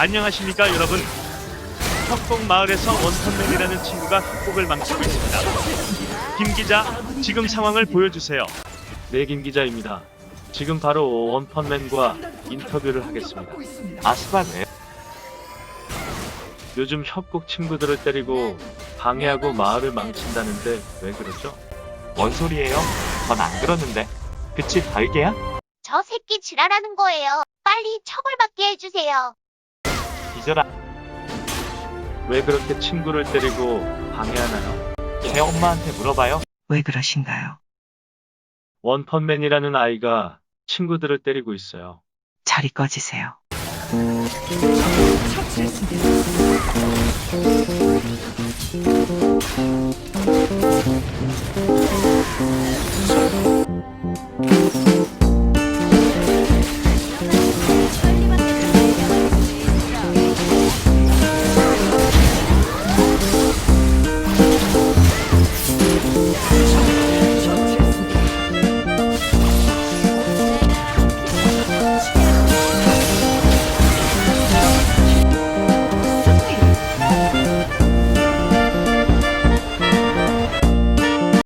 안녕하십니까 여러분. 협곡 마을에서 원펀맨이라는 친구가 협곡을 망치고 있습니다. 김 기자, 지금 상황을 보여주세요. 네, 김 기자입니다. 지금 바로 원펀맨과 인터뷰를 하겠습니다. 아스바 왜? 요즘 협곡 친구들을 때리고 방해하고 마을을 망친다는데 왜 그러죠? 뭔 소리예요? 전 안 그러는데. 그치 달개야? 저 새끼 지랄하는 거예요. 빨리 처벌받게 해주세요. 뒤져라. 왜 그렇게 친구를 때리고 방해하나요? 제 엄마한테 물어봐요. 왜 그러신가요? 원펀맨이라는 아이가 친구들을 때리고 있어요. 자리 꺼지세요.